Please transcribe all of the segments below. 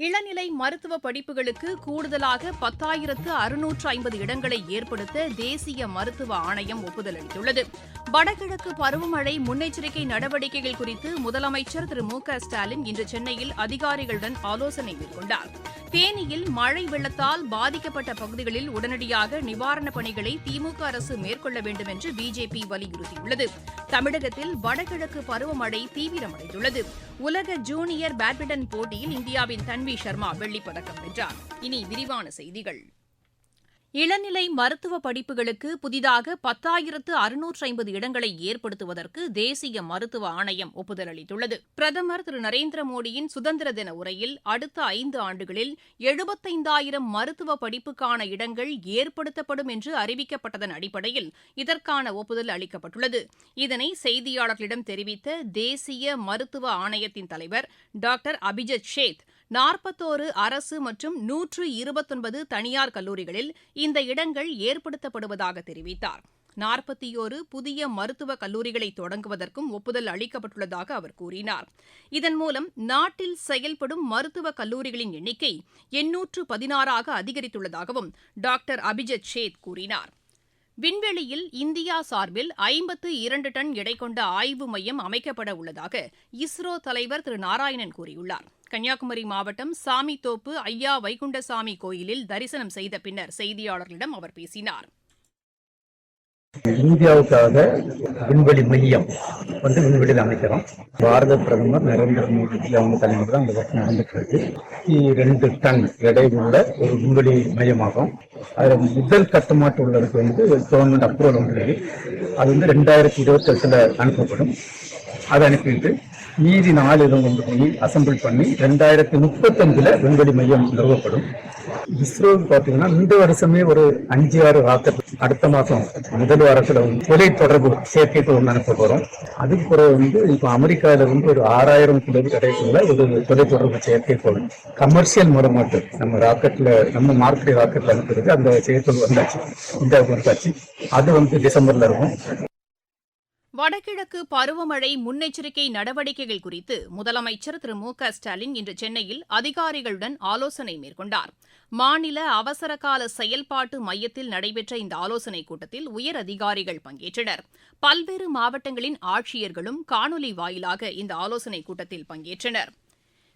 இளநிலை மருத்துவ படிப்புகளுக்கு கூடுதலாக பத்தாயிரத்து அறுநூற்று ஐம்பது இடங்களை ஏற்படுத்த தேசிய மருத்துவ ஆணையம் ஒப்புதல் அளித்துள்ளது. வடகிழக்கு பருவமழை முன்னெச்சரிக்கை நடவடிக்கைகள் குறித்து முதலமைச்சர் திரு மு க ஸ்டாலின் இன்று சென்னையில் அதிகாரிகளுடன் ஆலோசனை மேற்கொண்டார். தேனியில் மழை வெள்ளத்தால் பாதிக்கப்பட்ட பகுதிகளில் உடனடியாக நிவாரணப் பணிகளை திமுக அரசு மேற்கொள்ள வேண்டும் என்று பிஜேபி வலியுறுத்தியுள்ளது. தமிழகத்தில் வடகிழக்கு பருவமழை தீவிரமடைந்துள்ளது. உலக ஜூனியர் பேட்மிண்டன் போட்டியில் இந்தியாவின் தன்வி சர்மா வெள்ளிப்பதக்கம் வென்றார். இனி விரிவான செய்திகள். இளநிலை மருத்துவ படிப்புகளுக்கு புதிதாக பத்தாயிரத்து அறுநூற்று ஐம்பது இடங்களை ஏற்படுத்துவதற்கு தேசிய மருத்துவ ஆணையம் ஒப்புதல் அளித்துள்ளது பிரதமர் திரு நரேந்திர மோடியின் சுதந்திர தின உரையில் அடுத்த ஐந்து ஆண்டுகளில் எழுபத்தைந்தாயிரம் மருத்துவ படிப்புக்கான இடங்கள் ஏற்படுத்தப்படும் என்று அறிவிக்கப்பட்டதன் அடிப்படையில் இதற்கான ஒப்புதல் அளிக்கப்பட்டுள்ளது. இதனை செய்தியாளர்களிடம் தெரிவித்த தேசிய மருத்துவ ஆணையத்தின் தலைவர் டாக்டர் அபிஜத் ஷேத் நாற்பத்தோரு அரசு மற்றும் நூற்று இருபத்தொன்பது தனியார் கல்லூரிகளில் இந்த இடங்கள் ஏற்படுத்தப்படுவதாக தெரிவித்தார். நாற்பத்தியோரு புதிய மருத்துவக் கல்லூரிகளை தொடங்குவதற்கும் ஒப்புதல் அளிக்கப்பட்டுள்ளதாக அவர் கூறினார். இதன் மூலம் நாட்டில் செயல்படும் மருத்துவக் கல்லூரிகளின் எண்ணிக்கை எண்ணூற்று பதினாறாக அதிகரித்துள்ளதாகவும் டாக்டர் அபிஜத் ஷேத் கூறினார். விண்வெளியில் இந்தியா சார்பில் ஐம்பத்து இரண்டு டன் எடை கொண்ட ஆய்வு மையம் அமைக்கப்பட உள்ளதாக இஸ்ரோ தலைவர் திரு நாராயணன் கூறியுள்ளார். கன்னியாகுமரி மாவட்டம் சாமித்தோப்பு ஐயா வைகுண்டசாமி கோயிலில் தரிசனம் செய்த பின்னர் செய்தியாளர்களிடம் அவர் பேசினார். இந்தியாவுக்காக விண்வெளி மையம் வந்து விண்வெளியில் அமைக்கிறோம். பாரத பிரதமர் நரேந்திர மோடி அவங்க தலைமையில் தான் அந்த ஒர்க் நடந்துட்டு இருக்கு ரெண்டு டன் எடை உள்ள ஒரு விண்வெளி மையமாகும். அதில் முதல் கட்டுமாட்டு உள்ளதுக்கு வந்து கவர்மெண்ட் அப்ரூவல் உள்ளது அது வந்து ரெண்டாயிரத்தி இருபத்தெட்டுல அனுப்பப்படும். அதை அனுப்பிட்டு மீதி நாலு இடம் கொண்டு போய் அசம்பிள் பண்ணி ரெண்டாயிரத்தி முப்பத்தஞ்சுல விண்வெளி மையம் நிறுவப்படும். இஸ்ரோவுக்கு பார்த்தீங்கன்னா இந்த வருஷமே ஒரு அஞ்சு ஆறு ராக்கெட் அடுத்த மாதம் முதல் வாரத்தில் வந்து தொலை தொடர்பு செயற்கைக்கோள் ஒன்று அனுப்ப போகிறோம் அதுக்கு பிறகு வந்து இப்போ அமெரிக்காவில் வந்து ஒரு ஆறாயிரம் கிலோமீட்டர் கிடைக்குள்ள ஒரு தொலை தொடர்பு செயற்கைக்கோள் கமர்ஷியல் முறை மட்டும் நம்ம ராக்கெட்டில் நம்ம மார்க்கெட் ராக்கெட்ல அனுப்புறதுக்கு அந்த செயற்கைக்கோள் வந்தாச்சு. இந்தியாவுக்கு வந்தாச்சு. அது வந்து டிசம்பரில் இருக்கும். வடகிழக்கு பருவமழை முன்னெச்சரிக்கை நடவடிக்கைகள் குறித்து முதலமைச்சர் திரு மு க ஸ்டாலின் இன்று சென்னையில் அதிகாரிகளுடன் ஆலோசனை மேற்கொண்டார். மாநில அவசரகால செயல்பாட்டு மையத்தில் நடைபெற்ற இந்த ஆலோசனைக் கூட்டத்தில் உயர் அதிகாரிகள் பங்கேற்றனர். பல்வேறு மாவட்டங்களின் ஆட்சியர்களும் காணொலி வாயிலாக இந்த ஆலோசனைக் கூட்டத்தில் பங்கேற்றனர்.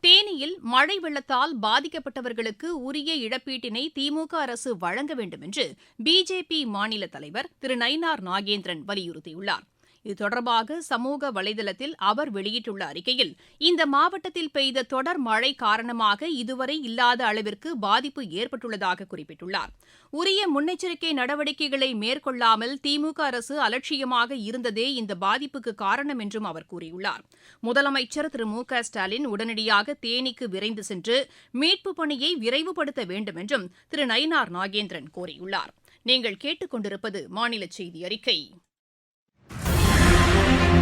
தேனியில் மழை வெள்ளத்தால் பாதிக்கப்பட்டவர்களுக்கு உரிய இழப்பீட்டினை திமுக அரசு வழங்க வேண்டும் என்று பிஜேபி மாநில தலைவர் திரு நயினார் நாகேந்திரன் வலியுறுத்தியுள்ளார். இது தொடர்பாக சமூக வலைதளத்தில் அவர் வெளியிட்டுள்ள அறிக்கையில் இந்த மாவட்டத்தில் பெய்த தொடர் மழை காரணமாக இதுவரை இல்லாத அளவிற்கு பாதிப்பு ஏற்பட்டுள்ளதாக குறிப்பிட்டுள்ளார். உரிய முன்னெச்சரிக்கை நடவடிக்கைகளை மேற்கொள்ளாமல் திமுக அரசு அலட்சியமாக இருந்ததே இந்த பாதிப்புக்கு காரணம் என்றும் அவர் கூறியுள்ளார். முதலமைச்சர் திரு மு க ஸ்டாலின் உடனடியாக தேனிக்கு விரைந்து சென்று மீட்பு பணியை விரைவுபடுத்த வேண்டும் என்றும் திரு நயினார் நாகேந்திரன் கோரியுள்ளார் நீங்கள் கேட்டுக்கொண்டிருப்பது மாநில செய்தி அறிக்கை.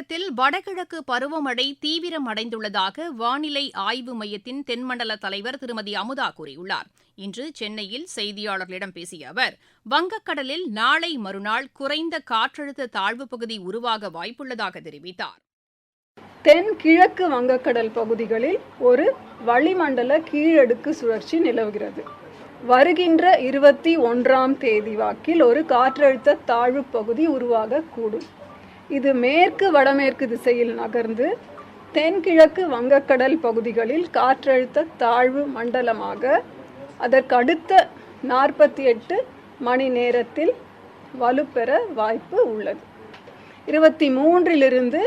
தமிழகத்தில் வடகிழக்கு பருவமழை தீவிரமடைந்துள்ளதாக வானிலை ஆய்வு மையத்தின் தென்மண்டல தலைவர் திருமதி அமுதா கூறியுள்ளார். இன்று சென்னையில் செய்தியாளர்களிடம் பேசிய அவர் வங்கக்கடலில் நாளை மறுநாள் குறைந்த காற்றழுத்த தாழ்வுப் பகுதி உருவாக வாய்ப்புள்ளதாக தெரிவித்தார். தென்கிழக்கு வங்கக்கடல் பகுதிகளில் ஒரு வளிமண்டல கீழடுக்கு சுழற்சி நிலவுகிறது. வருகின்ற இருபத்தி ஒன்றாம் தேதி வாக்கில் ஒரு காற்றழுத்த தாழ்வு பகுதி உருவாகக்கூடும். இது மேற்கு வடமேற்கு திசையில் நகர்ந்து தென்கிழக்கு வங்கக்கடல் பகுதிகளில் காற்றழுத்த தாழ்வு மண்டலமாக அதற்கடுத்த நாற்பத்தி எட்டு மணி நேரத்தில் வலுப்பெற வாய்ப்பு உள்ளது. இருபத்தி மூன்றிலிருந்து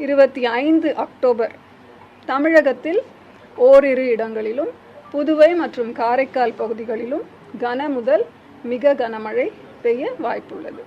இருபத்தி ஐந்து அக்டோபர் தமிழகத்தில் ஓரிரு இடங்களிலும் புதுவை மற்றும் காரைக்கால் பகுதிகளிலும் கன முதல் மிக கனமழை பெய்ய வாய்ப்புள்ளது.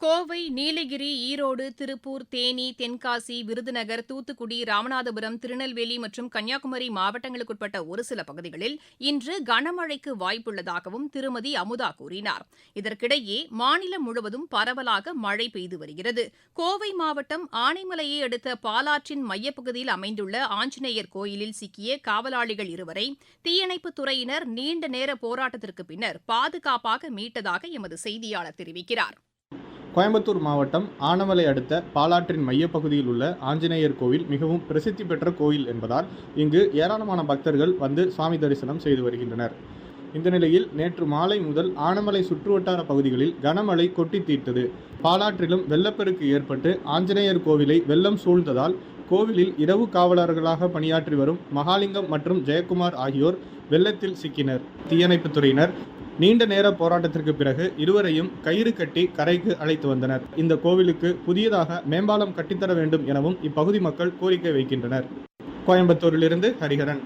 கோவை நீலகிரி ஈரோடு திருப்பூர் தேனி தென்காசி விருதுநகர் தூத்துக்குடி ராமநாதபுரம் திருநெல்வேலி மற்றும் கன்னியாகுமரி மாவட்டங்களுக்குட்பட்ட ஒரு சில பகுதிகளில் இன்று கனமழைக்கு வாய்ப்புள்ளதாகவும் திருமதி அமுதா கூறினார். இதற்கிடையே மாநிலம் முழுவதும் பரவலாக மழை பெய்து வருகிறது. கோவை மாவட்டம் ஆனைமலையை அடுத்த பாலாற்றின் மையப்பகுதியில் அமைந்துள்ள ஆஞ்சநேயர் கோயிலில் சிக்கிய காவலாளிகள் இருவரை தீயணைப்புத் துறையினர் நீண்ட நேர போராட்டத்திற்கு பின்னர் பாதுகாப்பாக மீட்டதாக எமது செய்தியாளர் தெரிவிக்கிறார். கோயம்புத்தூர் மாவட்டம் ஆனமலை அடுத்த பாலாற்றின் மையப்பகுதியில் உள்ள ஆஞ்சநேயர் கோவில் மிகவும் பிரசித்தி பெற்ற கோயில் என்பதால் இங்கு ஏராளமான பக்தர்கள் வந்து சுவாமி தரிசனம் செய்து வருகின்றனர். இந்த நிலையில் நேற்று மாலை முதல் ஆனமலை சுற்றுவட்டார பகுதிகளில் கனமழை கொட்டி தீர்த்தது. பாலாற்றிலும் வெள்ளப்பெருக்கு ஏற்பட்டு ஆஞ்சநேயர் கோவிலை வெள்ளம் சூழ்ந்ததால் கோவிலில் இரவு காவலர்களாக பணியாற்றி வரும் மகாலிங்கம் மற்றும் ஜெயக்குமார் ஆகியோர் வெள்ளத்தில் சிக்கினர். தீயணைப்புத் துறையினர் நீண்ட நேர போராட்டத்திற்கு பிறகு இருவரையும் கயிறு கட்டி கரைக்கு அழைத்து வந்தனர். இந்த கோவிலுக்கு புதியதாக மேம்பாலம் கட்டித்தர வேண்டும் எனவும் இப்பகுதி மக்கள் கோரிக்கை வைக்கின்றனர். கோயம்புத்தூரிலிருந்து ஹரிஹரன்.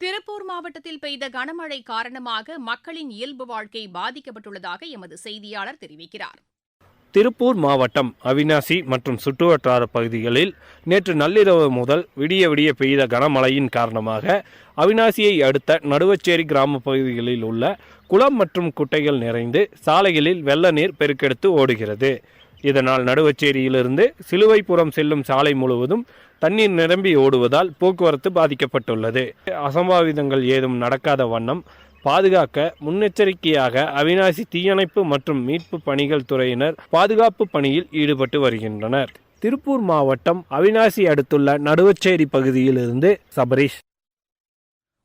திருப்பூர் மாவட்டத்தில் பெய்த கனமழை காரணமாக மக்களின் இயல்பு வாழ்க்கை பாதிக்கப்பட்டுள்ளதாக எமது செய்தியாளர் தெரிவிக்கிறார். திருப்பூர் மாவட்டம் அவினாசி மற்றும் சுற்றுவட்டார பகுதிகளில் நேற்று நள்ளிரவு முதல் விடிய விடிய பெய்த கனமழையின் காரணமாக அவினாசியை அடுத்த நடுவச்சேரி கிராம பகுதிகளில் உள்ள குளம் மற்றும் குட்டைகள் நிறைந்து சாலைகளில் வெள்ள நீர் பெருக்கெடுத்து ஓடுகிறது. இதனால் நடுவச்சேரியிலிருந்து சிலுவைப்புறம் செல்லும் சாலை முழுவதும் தண்ணீர் நிரம்பி ஓடுவதால் போக்குவரத்து பாதிக்கப்பட்டுள்ளது. அசம்பாவிதங்கள் ஏதும் நடக்காத வண்ணம் பாதுகாக்க முன்னெச்சரிக்கையாக அவினாசி தீயணைப்பு மற்றும் மீட்பு பணிகள் துறையினர் பாதுகாப்பு பணியில் ஈடுபட்டு வருகின்றனர். திருப்பூர் மாவட்டம் அவினாசி அடுத்துள்ள நடுவச்சேரி பகுதியிலிருந்து சபரீஷ்.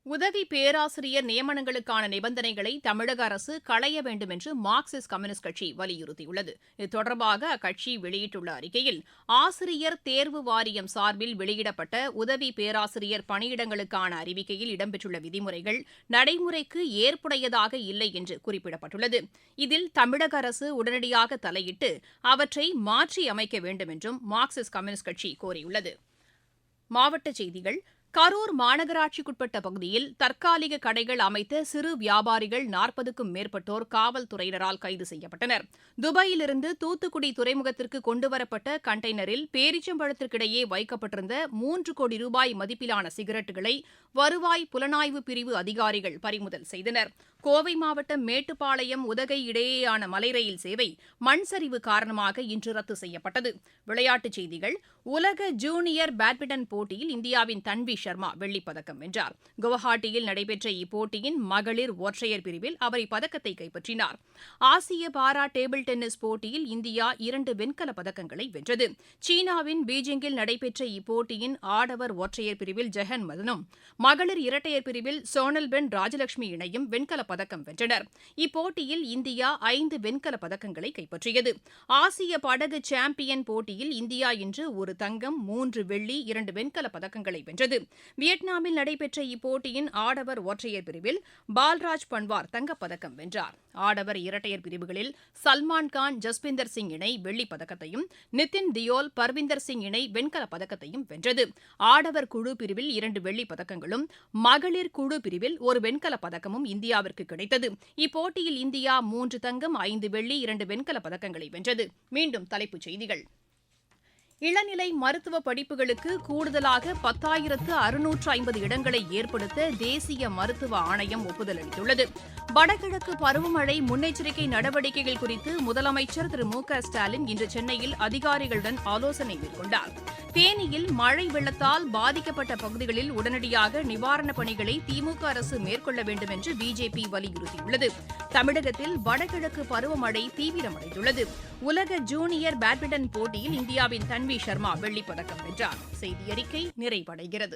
உதவி பேராசிரியர் நியமனங்களுக்கான நிபந்தனைகளை தமிழக அரசு களைய வேண்டும் என்று மார்க்சிஸ்ட் கம்யூனிஸ்ட் கட்சி வலியுறுத்தியுள்ளது. இது தொடர்பாக அக்கட்சி வெளியிட்டுள்ள அறிக்கையில் ஆசிரியர் தேர்வு வாரியம் சார்பில் வெளியிடப்பட்ட உதவி பேராசிரியர் பணியிடங்களுக்கான அறிவிக்கையில் இடம்பெற்றுள்ள விதிமுறைகள் நடைமுறைக்கு ஏற்புடையதாக இல்லை என்று குறிப்பிடப்பட்டுள்ளது. இதில் தமிழக அரசு உடனடியாக தலையிட்டு அவற்றை மாற்றி அமைக்க வேண்டும் என்றும் மார்க்சிஸ்ட் கம்யூனிஸ்ட் கட்சி கோரியுள்ளது. மாவட்ட செய்திகள் கரூர் மாநகராட்சிக்குட்பட்ட பகுதியில் தற்காலிக கடைகள் அமைத்த சிறு வியாபாரிகள் நாற்பதுக்கும் மேற்பட்டோர் காவல்துறையினரால் கைது செய்யப்பட்டனர். துபாயிலிருந்து தூத்துக்குடி துறைமுகத்திற்கு கொண்டுவரப்பட்ட கண்டெய்னரில் பேரிச்சம்பழத்திற்கிடையே வைக்கப்பட்டிருந்த மூன்று கோடி ரூபாய் மதிப்பிலான சிகரெட்டுகளை வருவாய் புலனாய்வு பிரிவு அதிகாரிகள் பறிமுதல் செய்தனர். கோவை மாவட்டம் மேட்டுப்பாளையம் உதகை இடையேயான மலை ரயில் சேவை மண் சரிவு காரணமாக இன்று ரத்து செய்யப்பட்டது. விளையாட்டுச் செய்திகள் உலக ஜூனியர் பேட்மிண்டன் போட்டியில் இந்தியாவின் தன்விஷ் சர்மா வெள்ளிப்பதக்கம் வென்றார். குவஹாட்டியில் நடைபெற்ற இப்போட்டியின் மகளிர் ஒற்றையர் பிரிவில் அவர் இப்பதக்கத்தை கைப்பற்றினார். ஆசிய பாரா டேபிள் டென்னிஸ் போட்டியில் இந்தியா இரண்டு வெண்கலப் பதக்கங்களை வென்றது. சீனாவின் பீஜிங்கில் நடைபெற்ற இப்போட்டியின் ஆடவர் ஒற்றையர் பிரிவில் ஜெகன் மதனும் மகளிர் இரட்டையர் பிரிவில் சோனல்பென் ராஜலட்சுமி இணையும் வெண்கலப் பதக்கம் வென்றனர். இப்போட்டியில் இந்தியா ஐந்து வெண்கலப் பதக்கங்களை கைப்பற்றியது. ஆசிய படகு சாம்பியன் போட்டியில் இந்தியா இன்று ஒரு தங்கம் மூன்று வெள்ளி இரண்டு வெண்கலப் பதக்கங்களை வென்றது. வியட்நாமில் நடைபெற்ற இப்போட்டியின் ஆடவர் ஒற்றையர் பிரிவில் பால்ராஜ் பன்வார் தங்கப்பதக்கம் வென்றார். ஆடவர் இரட்டையர் பிரிவுகளில் சல்மான் கான் ஜஸ்பிந்தர் சிங் இணை வெள்ளிப் பதக்கத்தையும் நிதின் தியோல் பர்விந்தர் சிங் இணை வெண்கலப் பதக்கத்தையும் வென்றது. ஆடவர் குழு பிரிவில் இரண்டு வெள்ளிப் பதக்கங்களும் மகளிர் குழு பிரிவில் ஒரு வெண்கலப் பதக்கமும் இந்தியாவிற்கு கிடைத்தது. இப்போட்டியில் இந்தியா மூன்று தங்கம் ஐந்து வெள்ளி இரண்டு வெண்கலப் பதக்கங்களை வென்றது. மீண்டும் தலைப்புச் செய்திகள். இளநிலை மருத்துவ படிப்புகளுக்கு கூடுதலாக பத்தாயிரத்து அறுநூற்று ஐம்பது இடங்களை ஏற்படுத்த தேசிய மருத்துவ ஆணையம் ஒப்புதல் அளித்துள்ளது. வடகிழக்கு பருவமழை முன்னெச்சரிக்கை நடவடிக்கைகள் குறித்து முதலமைச்சர் திரு மு க ஸ்டாலின் இன்று சென்னையில் அதிகாரிகளுடன் ஆலோசனை மேற்கொண்டார். தேனியில் மழை வெள்ளத்தால் பாதிக்கப்பட்ட பகுதிகளில் உடனடியாக நிவாரணப் பணிகளை திமுக அரசு மேற்கொள்ள வேண்டும் என்று பிஜேபி வலியுறுத்தியுள்ளது. தமிழகத்தில் வடகிழக்கு பருவமழை தீவிரமடைந்துள்ளது. உலக ஜூனியர் பேட்மிண்டன் போட்டியில் இந்தியாவின் தன்வி சர்மா வெள்ளிப்பதக்கம் வென்றார். செய்தி அறிக்கை நிறைவடைகிறது.